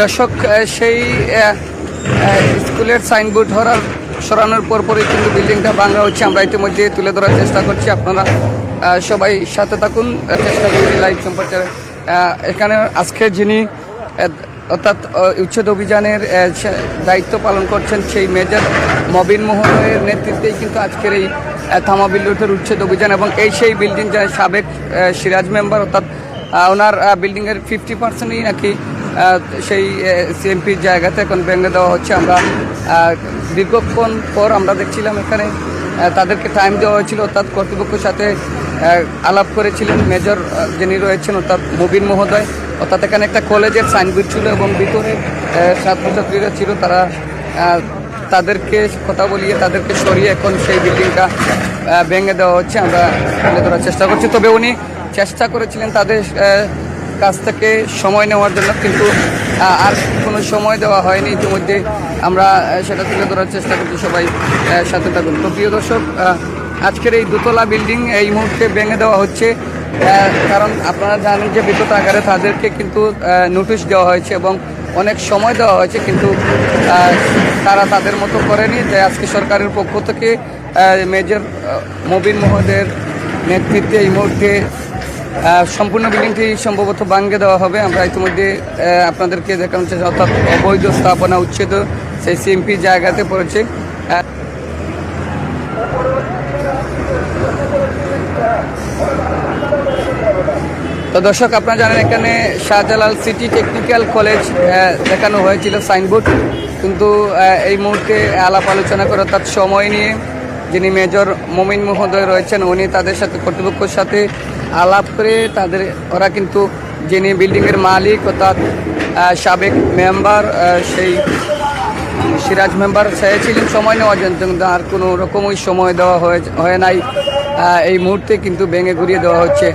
দর্শক সেই স্কুলের সাইনবোর্ড ধরার সরানোর পরপরই কিন্তু বিল্ডিংটা ভাঙা হচ্ছে। আমরা ইতিমধ্যে তুলে ধরার চেষ্টা করছি। আপনারা সবাই সাথে থাকুন। চেষ্টা করছি লাইভ সম্প্রচারে। এখানে আজকে যিনি অর্থাৎ উচ্ছেদ অভিযানের দায়িত্ব পালন করছেন সেই মেজর মবিন মোহনের নেতৃত্বেই কিন্তু আজকের এই থামা বিল্ডুটের উচ্ছেদ অভিযান এবং এই সেই বিল্ডিং যা সাবেক সিরাজ মেম্বার, অর্থাৎ ওনার বিল্ডিংয়ের ফিফটি পার্সেন্টই নাকি সেই সিএমপির জায়গাতে এখন ভেঙে দেওয়া হচ্ছে। আমরা দীর্ঘক্ষণ পর আমরা দেখছিলাম এখানে তাদেরকে টাইম দেওয়া হয়েছিল। অর্থাৎ কর্তৃপক্ষের সাথে আলাপ করেছিলেন মেজর যিনি রয়েছেন, অর্থাৎ মুবিন মহোদয়। অর্থাৎ এখানে একটা কলেজের সাইনবোর্ড ছিল এবং ভিতরে ছাত্রছাত্রীরা ছিল। তারা তাদেরকে কথা বলিয়ে, তাদেরকে সরিয়ে এখন সেই বিল্ডিংটা ভেঙে দেওয়া হচ্ছে। আমরা তুলে ধরার চেষ্টা করছি। তবে উনি চেষ্টা করেছিলেন তাদের কাছ থেকে সময় নেওয়ার জন্য, কিন্তু আর কোনো সময় দেওয়া হয়নি। ইতিমধ্যে আমরা সেটা তুলে ধরার চেষ্টা করছি সবাই সাথে থাকুন। তো প্রিয় দর্শক আজকের এই দোতলা বিল্ডিং এই মুহূর্তে ভেঙে দেওয়া হচ্ছে। কারণ আপনারা জানেন যে বিগত আকারে তাদেরকে কিন্তু নোটিশ দেওয়া হয়েছে এবং অনেক সময় দেওয়া হয়েছে, কিন্তু তারা তাদের মতো করেনি। যে আজকে সরকারের পক্ষ থেকে মেজর মবিন মহোদয়ের নেতৃত্বে এই মুহূর্তে সম্পূর্ণ বিল্ডিংটি সম্ভবত ভাঙ্গে দেওয়া হবে। আমরা ইতিমধ্যে আপনাদেরকে দেখানোর চেষ্টা অর্থাৎ অবৈধ স্থাপনা উচ্ছেদ সেই সিএমপি জায়গাতে পড়েছে। তো দর্শক, আপনারা জানেন এখানে শাহজালাল সিটি টেকনিক্যাল কলেজ দেখানো হয়েছিল সাইনবোর্ড। কিন্তু এই মুহূর্তে আলাপ আলোচনা করে তার সময় নিয়ে যিনি মেজর মমিন মহোদয় রয়েছেন, উনি তাদের সাথে, কর্তৃপক্ষের সাথে আলাপ করে তাদের, ওরা কিন্তু যিনি বিল্ডিংয়ের মালিক অর্থাৎ সাবেক মেম্বার সেই সিরাজ মেম্বার চেয়েছিলেন সময় নেওয়ার জন্য, কিন্তু আর কোনো রকমই সময় দেওয়া হয়ে, হয় নাই। এই মুহূর্তে কিন্তু ভেঙে ঘুরিয়ে দেওয়া হচ্ছে।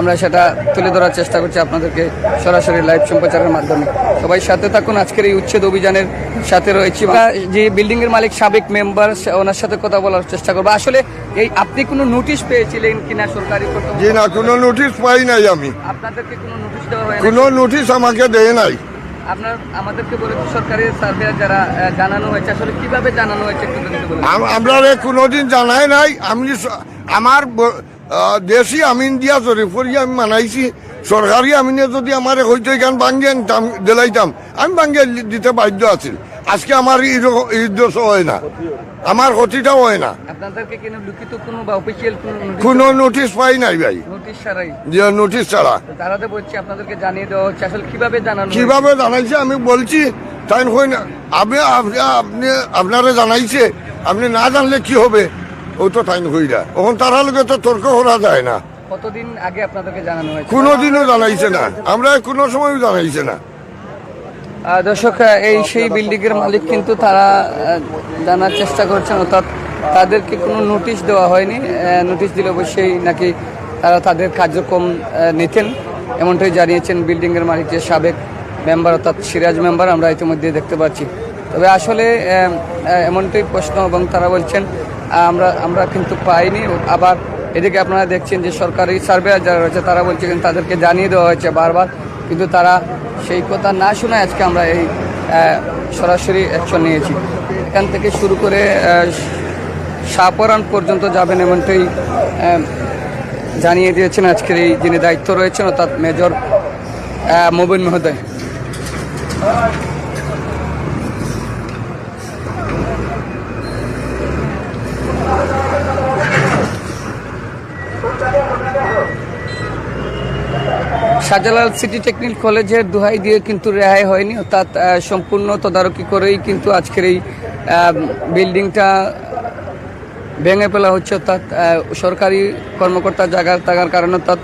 আমরা সেটা তুলে ধরার চেষ্টা করছি আপনাদেরকে সরাসরি লাইভ সম্প্রচারের মাধ্যমে। সবাই সাথে থাকুন আজকের এই উচ্ছেদ অভিযানের সাথে রয়েছি। যে বিল্ডিং এর মালিক সাবেক মেম্বার ওনার সাথে কথা বলার চেষ্টা করব। আসলে এই আপনি কোনো নোটিশ পেয়েছিলেন কিনা সরকারি? জি না কোনো নোটিশ পাই নাই আমি। আপনাদেরকে কোনো নোটিশ দেওয়া হয় কোনো নোটিশ আমাকে দেয় নাই। আপনার আমাদেরকে বলে সরকারি সার্ভে যারা জানানো হয়েছে। আসলে কীভাবে জানানো হয়েছে আমরা কোনোদিন জানাই নাই। আমি আমার দেশি আমিন দিয়া জরিফরি আমি মানাইছি সরকারি আমিনে যদি আমার হয়তো এখান ভাঙ্গে আনতাম দিলাইতাম আমি ভাঙ্গে দিতে বাধ্য আছিল। আজকে আমার ঈদ হয় না। আমার ক্ষতিটাও হয় না। কোনো নোটিশ পাই নাই ভাই। যে নোটিশ ছাড়া। কীভাবে জানাইছে? আমি বলছি তাই হই না। আপনি আপনারা জানাইছে। আপনি না জানলে কি হবে? ও তো টাইম হই না ওখান তারা লোকে তো তর্ক করা যায় না। কতদিন আগে আপনাদেরকে জানানো হয়েছে? কোনোদিনও জানাইছে না। আমরা কোনো সময় জানাইছে না। দর্শক এই সেই বিল্ডিং এর মালিক কিন্তু তারা জানার চেষ্টা করছেন অর্থাৎ তাদেরকে কোনো নোটিশ দেওয়া হয়নি। নোটিশ দিলে অবশ্যই নাকি তারা তাদের কার্যক্রম নিতেন। এমনটাই জানিয়েছেন বিল্ডিং এর মালিক যে সাবেক মেম্বার অর্থাৎ সিরাজ মেম্বার আমরা ইতিমধ্যে দেখতে পাচ্ছি। তবে আসলে এমনটাই প্রশ্ন এবং তারা বলছেন আমরা আমরা কিন্তু পাইনি। আবার এদিকে আপনারা দেখছেন যে সরকারি সার্ভে যারা রয়েছে, তারা বলছেন তাদেরকে জানিয়ে দেওয়া হয়েছে বারবার। কিন্তু তারা সেই কথা না শুনে আজকে আমরা এই সরাসরি অ্যাকশন নিয়েছি। এখান থেকে শুরু করে সাপরান পর্যন্ত যাবেন এমনটাই জানিয়ে দিয়েছেন আজকের এই যিনি দায়িত্ব রয়েছেন, অর্থাৎ মেজর মোবিন মহোদয়। শাহজালাল সিটি টেকনিক কলেজের দোহাই দিয়ে কিন্তু রেহাই হয়নি, অর্থাৎ সম্পূর্ণ তদারকি করেই কিন্তু আজকের এই বিল্ডিংটা ভেঙে ফেলা হচ্ছে, অর্থাৎ সরকারি কর্মকর্তা জায়গা থাকার কারণে, অর্থাৎ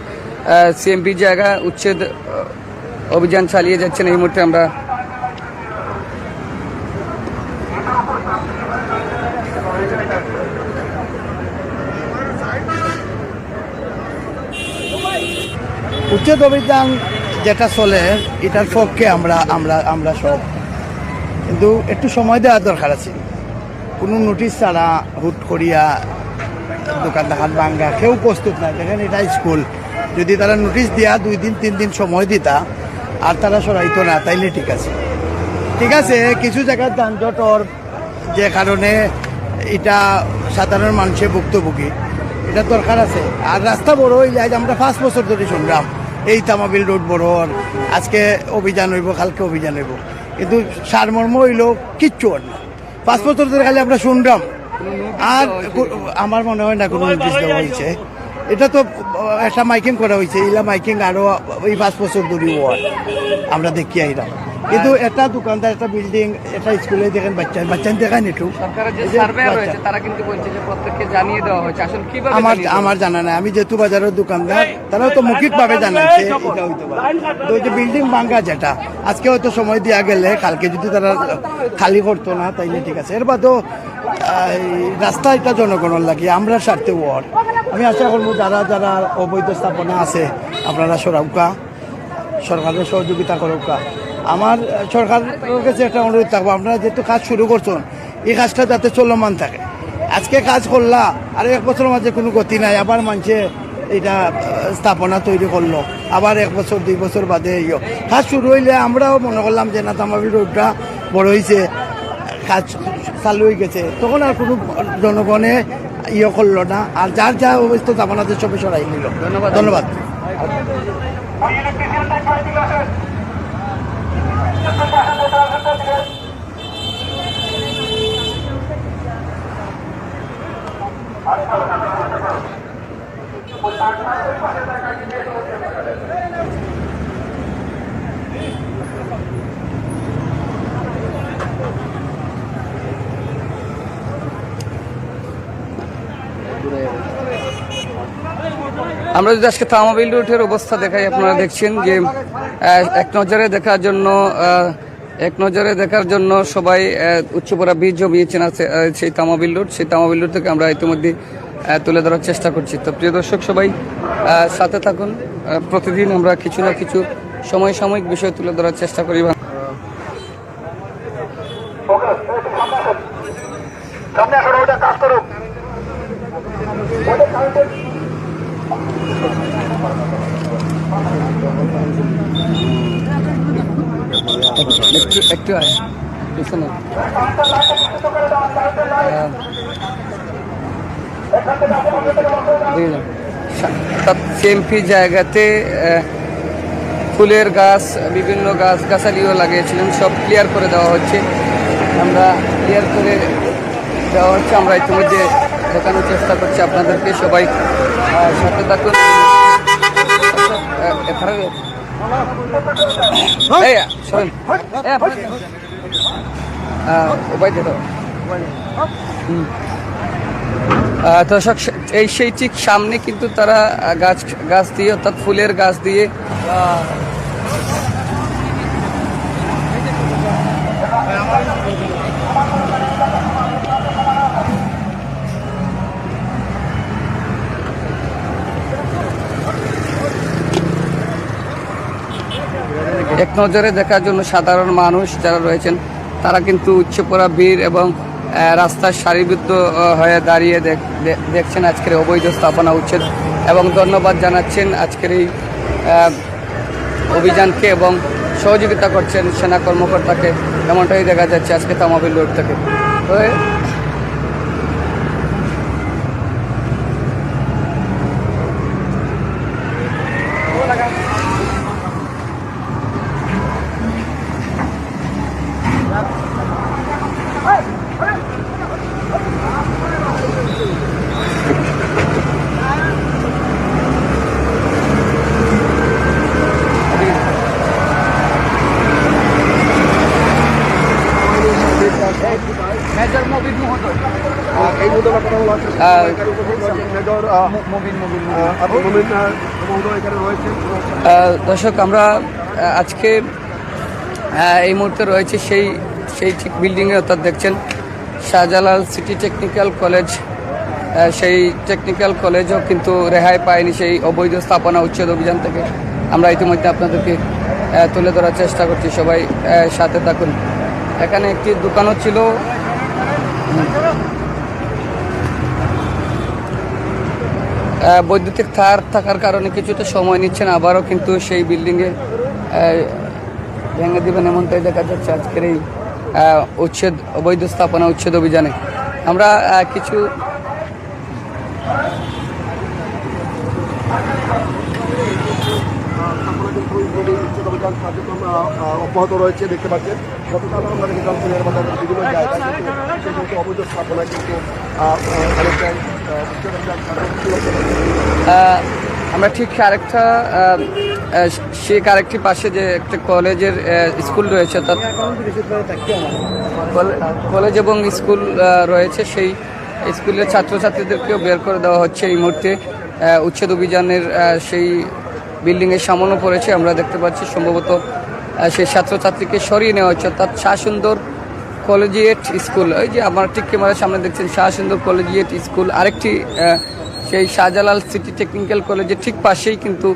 সিএমপি জায়গা উচ্ছেদ অভিযান চালিয়ে যাচ্ছেন। এই মুহূর্তে আমরা উচ্ছেদ অভিযান যেটা চলে, এটার পক্ষে আমরা আমরা আমরা সব। কিন্তু একটু সময় দেওয়া দরকার আছে। কোনো নোটিশ ছাড়া হুট করিয়া দোকান দেখান ভাঙ্গা, কেউ প্রস্তুত নাই। দেখেন, এটা স্কুল যদি তারা নোটিশ দিয়া দুই দিন, তিন দিন সময় দিতা, আর তারা সরাইতো না, তাইলে ঠিক আছে। ঠিক আছে, কিছু জায়গার যানজটর যে কারণে এটা সাধারণ মানুষের ভুক্তভোগী, এটা দরকার আছে। আর রাস্তা বড় হইলে আজ আমরা পাঁচ বছর ধরে শুনলাম এই তামাবিল রোড বড় হওয়ার। আজকে অভিযান হইব, কালকে অভিযান হইব। কিন্তু সারমর্ম হইল কিচ্ছু আর না। পাঁচ বছর ধরে খালি আমরা শুনলাম আর আমার মনে হয় না কোনো নির্দেশ দেওয়া হয়েছে। এটা তো একটা মাইকিং করা হয়েছে। এলা মাইকিং আরও এই পাঁচ বছর ধরে হওয়ার। আমরা দেখি আইলাম। কিন্তু একটা দোকানদার একটা বিল্ডিং একটা স্কুলে দেখেন বাচ্চা বাচ্চা দেখান একটু। সরকারের যে সার্ভে রয়েছে তারা কিন্তু বলছে যে প্রত্যেককে জানিয়ে দেওয়া হয়েছে। আসলে কীভাবে আমার আমার জানা নাই। আমি যেহেতু বাজারের দোকানদার তারাও তো মৌখিক ভাবে জানাচ্ছে এটা হইতে পারে। তো যে বিল্ডিং ভাঙ্গা যেটা আজকে হয়তো সময় দেওয়া গেলে কালকে যদি তারা খালি করতো না তাইলে ঠিক আছে। এর বাদেও রাস্তা এটা জনগণের লাগে আমরা স্বার্থে ওয়ার্ড আমি আশা করব যারা যারা অবৈধ স্থাপনা আছে আপনারা সরাউকা সরকারের সহযোগিতা করুকা। আমার সরকারের কাছে একটা অনুরোধ থাকব আপনারা যেহেতু কাজ শুরু করছেন এই কাজটা যাতে চলমান থাকে। আজকে কাজ করলা আর এক বছর মাঝে কোনো গতি নাই আবার মানছে এটা স্থাপনা তৈরি করল আবার এক বছর দুই বছর বাদে ইয়ে। কাজ শুরু হইলে আমরাও মনে করলাম যে না তামাবি রোডটা বড় হয়েছে কাজ চালু হয়ে গেছে। তখন আর কোনো জনগণে ইয়ে করল না আর যার যা অবস্থা স্থাপনাতে সবে সরাই নিল। ধন্যবাদ। ধন্যবাদ। Gracias. আমরা যদি আজকে তামাবিল রুটের অবস্থা দেখাই, আপনারা দেখছেন যে এক নজরে দেখার জন্য এক নজরে দেখার জন্য সবাই উচ্চপরা বীজ জমিয়েছেন আছে সেই তামাবিল রুট সেই তামাবিল রুট থেকে আমরা ইতিমধ্যে তুলে ধরার চেষ্টা করছি। তো প্রিয় দর্শক সবাই সাথে থাকুন। প্রতিদিন আমরা কিছু না কিছু সময় সাময়িক বিষয় তুলে ধরার চেষ্টা করি সামনে এখন ওটা কাজ করুক একটু একটু জায়গাতে ফুলের গাছ, বিভিন্ন গাছ, গাছালিও লাগিয়েছিলেন, সব ক্লিয়ার করে দেওয়া হচ্ছে। আমরা ক্লিয়ার করে দেওয়া হচ্ছে। আমরা ইতিমধ্যে দেখানোর চেষ্টা করছি আপনাদেরকে। সবাই সাথে থাকুন আহ, এখানে এই, শোনেন। এই, আপনার- আহ, উপায় দিতে হবে। হুম। আহ, দর্শক এই সেই ঠিক সামনে কিন্তু তারা গাছ গাছ দিয়ে অর্থাৎ ফুলের গাছ দিয়ে এক নজরে দেখার জন্য সাধারণ মানুষ যারা রয়েছেন, তারা কিন্তু উচ্চপড়া বীর এবং রাস্তার সারিবদ্ধ হয়ে দাঁড়িয়ে দেখ- দেখছেন আজকের অবৈধ স্থাপনা উচ্ছেদ এবং ধন্যবাদ জানাচ্ছেন আজকের এই অভিযানকে এবং সহযোগিতা করছেন সেনা কর্মকর্তাকে। এমনটাই দেখা যাচ্ছে আজকে তামাবিল রোড থেকে তো এ- মেজর মবিন মহোদয় এই মুহূর্তে আমার কথা হলো আজকে আহ, এখানে উপস্থিত রয়েছেন মেজর আহ, মবিন মবিন আহ, আব্দুল মুমিন আহ, মহোদয় এখানে রয়েছেন আহ, দর্শক, আমরা আজকে এই মুহূর্তে রয়েছে সেই সেই ঠিক বিল্ডিংয়ে, অর্থাৎ দেখছেন শাহজালাল সিটি টেকনিক্যাল কলেজ। সেই টেকনিক্যাল কলেজও কিন্তু রেহাই পায়নি সেই অবৈধ স্থাপনা উচ্ছেদ অভিযান থেকে। আমরা ইতিমধ্যে আপনাদেরকে তুলে ধরার চেষ্টা করছি, সবাই সাথে থাকুন। এখানে একটি দোকানও ছিল। বৈদ্যুতিক তার থাকার কারণে কিছুটা সময় নিচ্ছেন, আবারও কিন্তু সেই বিল্ডিংয়ে ভেঙে দেবেন এমনটাই দেখা যাচ্ছে আজকের এই উচ্ছেদ, অবৈধ স্থাপনা উচ্ছেদ অভিযানে। আমরা কিছু অব্যাহত রয়েছে, দেখতে পাচ্ছেন। কিন্তু আমরা ঠিক আরেকটা আহ, আরেকটি পাশে যে একটা কলেজের স্কুল রয়েছে তার কলেজ এবং স্কুল রয়েছে। সেই স্কুলের ছাত্রছাত্রীদেরকেও বের করে দেওয়া হচ্ছে এই মুহূর্তে। উচ্ছেদ অভিযানের সেই বিল্ডিংয়ের সামনে পড়েছে। আমরা দেখতে পাচ্ছি সম্ভবত সেই ছাত্রছাত্রীকে সরিয়ে নেওয়া হচ্ছে। অর্থাৎ শাহ সুন্দর কলেজিয়েট স্কুল ওই যে আমার ঠিক ক্যামেরার সামনে দেখছেন শাহ সুন্দর কলেজিয়েট স্কুল আরেকটি সেই শাহজালাল সিটি টেকনিক্যাল কলেজের ঠিক পাশেই কিন্তু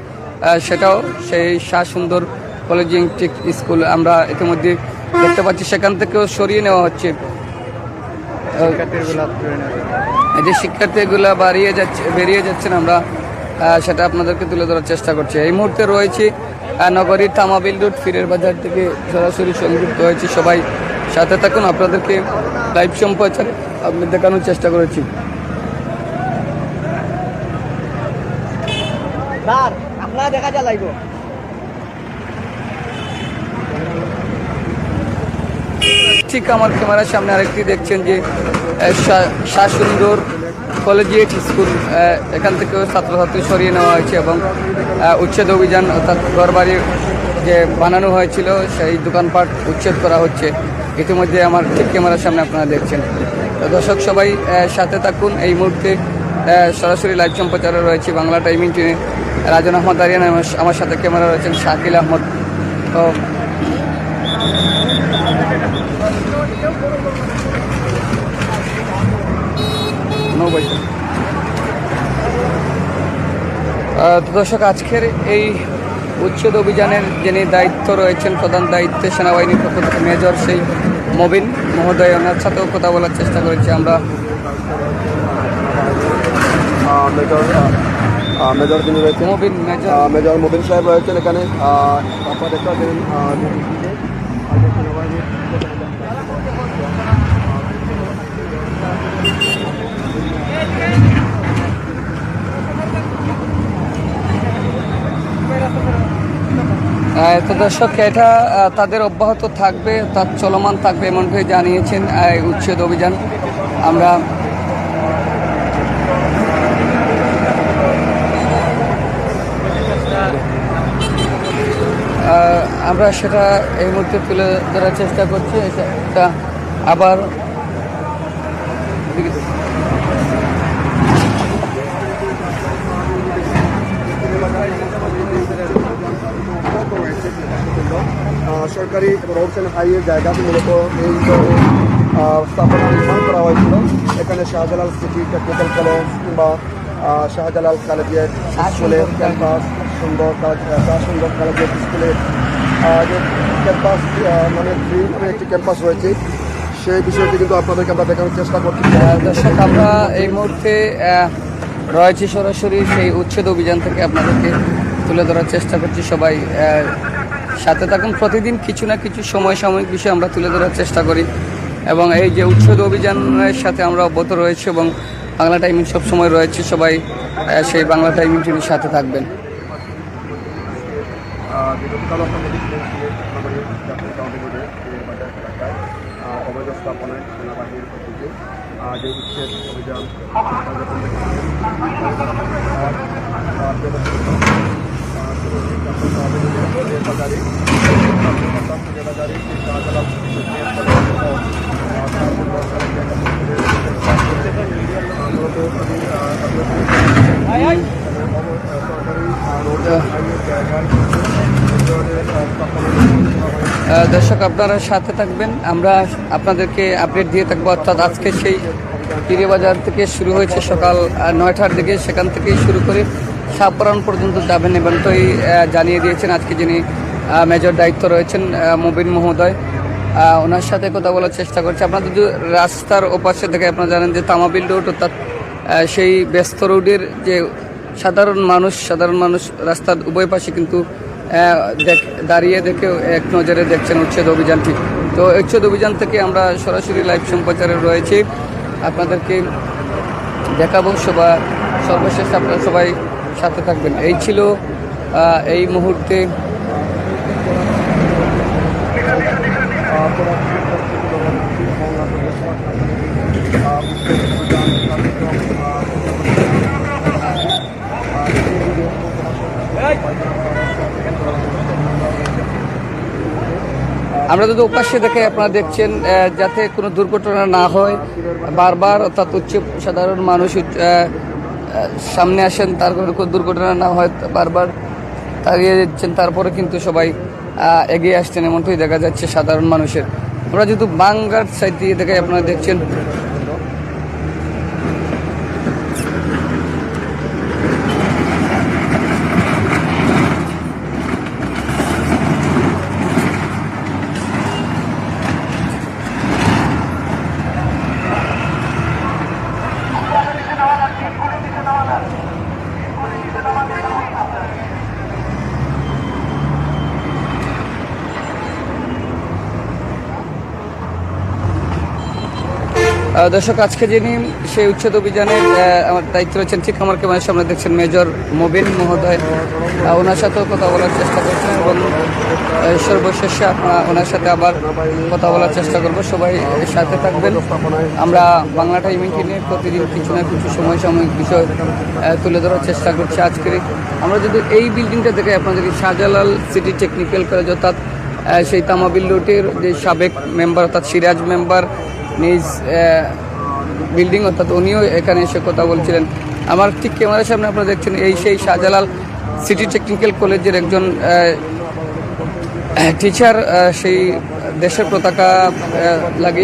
সেটাও সেই শাহ সুন্দর কলেজিয়েট স্কুল আমরা ইতিমধ্যে দেখতে পাচ্ছি সেখান থেকেও সরিয়ে নেওয়া হচ্ছে। যে শিক্ষার্থীগুলো বাড়িয়ে যাচ্ছে বেরিয়ে যাচ্ছেন আমরা সেটা আপনাদেরকে তুলে ধরার চেষ্টা করছি। এই মুহূর্তে রয়েছে নগরীর থামাবিল রোড ফিরের বাজার থেকে সরাসরি সংযুক্ত হয়েছি সবাই। সাথে থাকুন আপনাদেরকে লাইভ সম্প্রচার আপনি দেখানোর চেষ্টা করেছি। আপনারা দেখা ঠিক আমার ক্যামেরার সামনে আরেকটি দেখছেন যে আহ, শা- শাহ সুন্দর কলেজিয়েট স্কুল এখান থেকেও ছাত্রছাত্রী সরিয়ে নেওয়া হয়েছে এবং উচ্ছেদ অভিযান অর্থাৎ ঘরবাড়ি যে বানানো হয়েছিল সেই দোকানপাট উচ্ছেদ করা হচ্ছে। ইতিমধ্যে আমার ঠিক ক্যামেরার সামনে আপনারা দেখছেন। তো দর্শক সবাই সাথে থাকুন। এই মুহূর্তে সরাসরি লাইভ সম্প্রচারে রয়েছে বাংলা টাইমিং টিনে রাজন আহমদ আরিয়ান আমার- সাথে ক্যামেরা রয়েছেন শাকিল আহমদ। দর্শক, আজকের এই উচ্ছেদ অভিযানের যিনি দায়িত্ব রয়েছেন, প্রধান দায়িত্বে সেনাবাহিনীর পক্ষ থেকে মেজর সেই মবিন মহোদয় ওনার সাথেও কথা বলার চেষ্টা করেছি আমরা। মেজর যিনি রয়েছেন। মবিন মেজর। মবিন মেজর মোবিন সাহেব রয়েছেন এখানে। আপনারা দেখতে পাচ্ছেন দিকে, আহ, যে সেনাবাহিনীর আহ, তো দর্শক, এটা তাদের অব্যাহত থাকবে, তার চলমান থাকবে এমনটাই জানিয়েছেন উচ্ছেদ অভিযান। আমরা আমরা সেটা এই মুহূর্তে তুলে ধরার চেষ্টা করছি। এটা আবার সরকারি রোড অ্যান্ড হাইওয়ে জায়গাতে মূলত এই স্থাপনা নির্মাণ করা হয়েছিল। এখানে শাহজালাল সিটি টেকনিক্যাল কলেজ কিংবা শাহজালাল কলেজের স্কুলের ক্যাম্পাস সুন্দর সুন্দর কলেজের স্কুলের যে ক্যাম্পাস মানে একটি ক্যাম্পাস রয়েছে। সেই বিষয়টি কিন্তু আপনাদেরকে আমরা দেখানোর চেষ্টা করছি। দর্শক, আমরা এই মুহূর্তে রয়েছি সরাসরি সেই উচ্ছেদ অভিযান থেকে আপনাদেরকে তুলে ধরার চেষ্টা করছি সবাই সাথে থাকুন। প্রতিদিন কিছু না কিছু সময় সাময়িক বিষয় আমরা তুলে ধরার চেষ্টা করি। এবং এই যে উচ্ছেদ অভিযানের সাথে আমরা অব্যাহত রয়েছি এবং বাংলা টাইমিং সবসময় রয়েছে, সবাই সেই বাংলা টাইমিং টিভির সাথে থাকবেন। সেনাবাহিনীর অভিযান দর্শক, আপনারা সাথে থাকবেন। আমরা আপনাদেরকে আপডেট দিয়ে থাকব। অর্থাৎ আজকে সেই বাজার থেকে শুরু হয়েছে সকাল নয়টার দিকে। সেখান থেকেই শুরু করে সাপরান পর্যন্ত যাবেন এমনটাই আহ, জানিয়ে দিয়েছেন আজকে যিনি মেজর দায়িত্ব রয়েছেন মুবিন মহোদয়। ওনার সাথে কথা বলার চেষ্টা করছি। আপনাদের যদি রাস্তার ওপাশে থেকে আপনারা জানেন যে তামাবিল রোড অর্থাৎ সেই ব্যস্ত রোডের যে সাধারণ মানুষ সাধারণ মানুষ রাস্তার উভয় পাশে কিন্তু দাঁড়িয়ে দেখে এক নজরে দেখছেন উচ্ছেদ অভিযানটি। তো উচ্ছেদ অভিযান থেকে আমরা সরাসরি লাইভ সম্প্রচারে রয়েছি। আপনাদেরকে দেখাবো সবা সর্বশেষ আপনারা সবাই সাথে থাকবেন। এই ছিল এই মুহূর্তে, আমরা যদি ওপাশে দেখে আপনারা দেখছেন যাতে কোনো দুর্ঘটনা না হয়, বারবার অর্থাৎ উচ্চ সাধারণ মানুষ সামনে আসেন, তার কোনো কোনো দুর্ঘটনা না হয়, বারবার তাড়িয়ে দিচ্ছেন, তারপরে কিন্তু সবাই এগিয়ে আসছেন, এমনটাই দেখা যাচ্ছে সাধারণ মানুষের। আমরা যেহেতু বাংলার সাইড দিয়ে দেখে আপনারা দেখছেন দর্শক, আজকে যিনি সেই উচ্ছেদ অভিযানের আমার দায়িত্ব রয়েছেন ঠিক আমার ক্যামেরার সামনে দেখছেন মেজর মোবিন মহোদয়। ওনার সাথেও কথা বলার চেষ্টা করছেন এবং সর্বশেষে আপনারা ওনার সাথে আবার কথা বলার চেষ্টা করব। সবাই সাথে থাকবেন। আমরা বাংলা টাইমিংকে নিয়ে প্রতিদিন কিছু না কিছু সময় সাময়িক বিষয় তুলে ধরার চেষ্টা করছি আজকের আমরা যদি এই বিল্ডিংটা দেখে আপনাদের শাহজালাল সিটি টেকনিক্যাল কলেজ অর্থাৎ সেই তামাবিল রুটের যে সাবেক মেম্বার অর্থাৎ সিরাজ মেম্বার নিজ বিল্ডিং অর্থাৎ উনিও এখানে এসে কথা বলছিলেন। আমার ঠিক ক্যামেরার সামনে আপনারা দেখছেন, এই সেই শাহজালাল সিটি টেকনিক্যাল কলেজের একজন টিচার সেই দেশের পতাকা লাগিয়ে